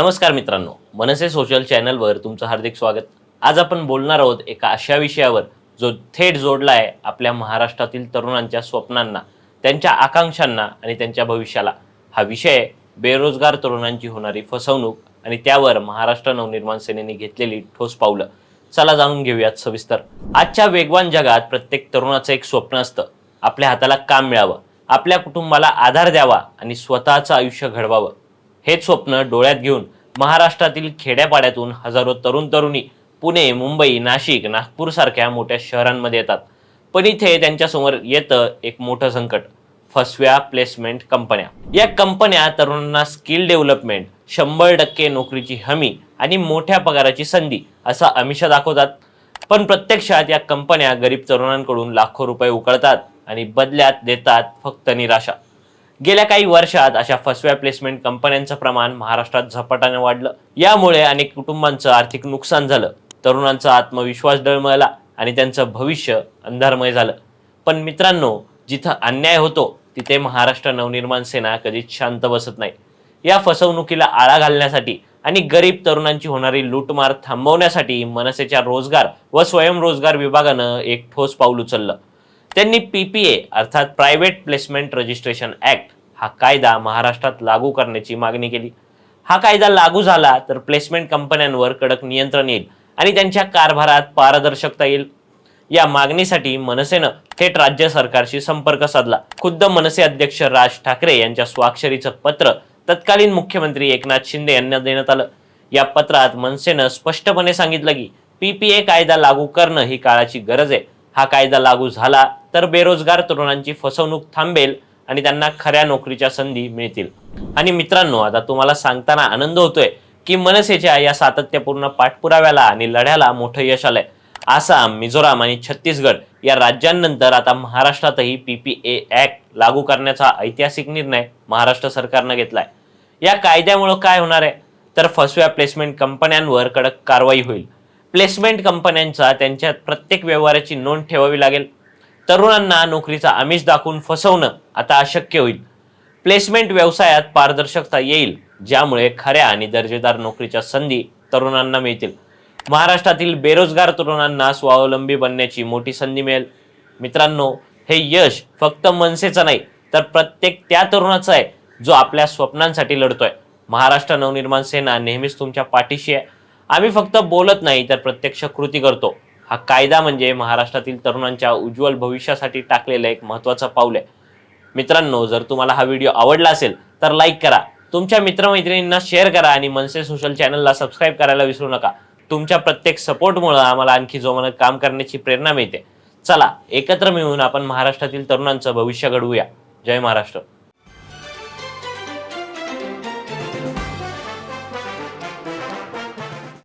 नमस्कार मित्रांनो मनसे सोशल चॅनलवर तुमचं हार्दिक स्वागत. आज आपण बोलणार आहोत एका अशा विषयावर जो थेट जोडला आहे आपल्या महाराष्ट्रातील तरुणांच्या स्वप्नांना त्यांच्या आकांक्षांना आणि त्यांच्या भविष्याला. हा विषय बेरोजगार तरुणांची होणारी फसवणूक आणि त्यावर महाराष्ट्र नवनिर्माण सेनेने घेतलेली ठोस पावलं. चला जाणून घेऊयात सविस्तर. आजच्या वेगवान जगात प्रत्येक तरुणाचं एक स्वप्न असतं. आपल्या हाताला काम मिळावं आपल्या कुटुंबाला आधार द्यावा आणि स्वतःचं आयुष्य घडवावं. हेच स्वप्न डोळ्यात घेऊन महाराष्ट्रातील खेड्यापाड्यातून हजारो तरुण तरुणी पुणे मुंबई नाशिक नागपूर सारख्या मोठ्या शहरांमध्ये येतात. पण इथे त्यांच्यासमोर येतं एक मोठं संकट. फसव्या प्लेसमेंट कंपन्या. या कंपन्या तरुणांना स्किल डेव्हलपमेंट शंभर टक्के नोकरीची हमी आणि मोठ्या पगाराची संधी असा अमिषा दाखवतात. पण प्रत्यक्षात या कंपन्या गरीब तरुणांकडून लाखो रुपये उकळतात आणि बदल्यात देतात फक्त निराशा. गेल्या काही वर्षात अशा फसव्या प्लेसमेंट कंपन्यांचं प्रमाण महाराष्ट्रात झपाट्याने वाढलं. यामुळे अनेक कुटुंबांचं आर्थिक नुकसान झालं. तरुणांचा आत्मविश्वास डळमळला आणि त्यांचं भविष्य अंधारमय झालं. पण मित्रांनो जिथं अन्याय होतो तिथे महाराष्ट्र नवनिर्माण सेना कधीच शांत बसत नाही. या फसवणुकीला आळा घालण्यासाठी आणि गरीब तरुणांची होणारी लूटमार थांबवण्यासाठी मनसेच्या रोजगार व स्वयंरोजगार विभागानं एक ठोस पाऊल उचललं. त्यांनी पीपीए अर्थात प्रायव्हेट प्लेसमेंट रजिस्ट्रेशन ऍक्ट हा कायदा महाराष्ट्रात लागू करण्याची मागणी केली. हा कायदा लागू झाला तर प्लेसमेंट कंपन्यांवर कडक नियंत्रण येईल आणि त्यांच्या कारभारात पारदर्शकता येईल. या मागणीसाठी मनसेनं थेट राज्य सरकारशी संपर्क साधला. खुद्द मनसे अध्यक्ष राज ठाकरे यांच्या स्वाक्षरीचं पत्र तत्कालीन मुख्यमंत्री एकनाथ शिंदे यांना देण्यात आलं. या पत्रात मनसेनं स्पष्टपणे सांगितलं की पीपीए कायदा लागू करणं ही काळाची गरज आहे. हा कायदा लागू झाला तर बेरोजगार तरुणांची फसवणूक थांबेल आणि त्यांना खऱ्या नोकरीच्या संधी मिळतील. आणि मित्रांनो आता तुम्हाला सांगताना आनंद होतोय की मनसेच्या या सातत्यपूर्ण पाठपुराव्याला आणि लढ्याला मोठं यश आलंय. आसाम मिझोराम आणि छत्तीसगड या राज्यांनंतर आता महाराष्ट्रातही पीपीए ऍक्ट लागू करण्याचा ऐतिहासिक निर्णय महाराष्ट्र सरकारनं घेतलाय. या कायद्यामुळं काय होणार आहे? तर फसव्या प्लेसमेंट कंपन्यांवर कडक कारवाई होईल. प्लेसमेंट कंपन्यांचा त्यांच्या प्रत्येक व्यवहाराची नोंद ठेवावी लागेल. तरुणांना नोकरीचा आमिष दाखवून फसवणं आता अशक्य होईल. प्लेसमेंट व्यवसायात पारदर्शकता येईल ज्यामुळे खऱ्या आणि दर्जेदार नोकरीच्या संधी तरुणांना मिळतील. महाराष्ट्रातील बेरोजगार तरुणांना स्वावलंबी बनण्याची मोठी संधी मिळेल. मित्रांनो हे यश फक्त मनसेचं नाही तर प्रत्येक त्या तरुणाचं आहे जो आपल्या स्वप्नांसाठी लढतोय. महाराष्ट्र नवनिर्माण सेना नेहमीच तुमच्या पाठीशी आहे. आम्ही फक्त बोलत नाही तर प्रत्यक्ष कृती करतो. हा कायदा म्हणजे महाराष्ट्रातील तरुणांच्या उज्ज्वल भविष्यासाठी टाकलेलं एक महत्त्वाचं पाऊल आहे. मित्रांनो जर तुम्हाला हा व्हिडिओ आवडला असेल तर लाईक करा. तुमच्या मित्रमैत्रिणींना शेअर करा आणि मनसे सोशल चॅनलला सबस्क्राईब करायला विसरू नका. तुमच्या प्रत्येक सपोर्टमुळं आम्हाला आणखी जोमानं काम करण्याची प्रेरणा मिळते. चला एकत्र मिळून आपण महाराष्ट्रातील तरुणांचं भविष्य घडवूया. जय महाराष्ट्र.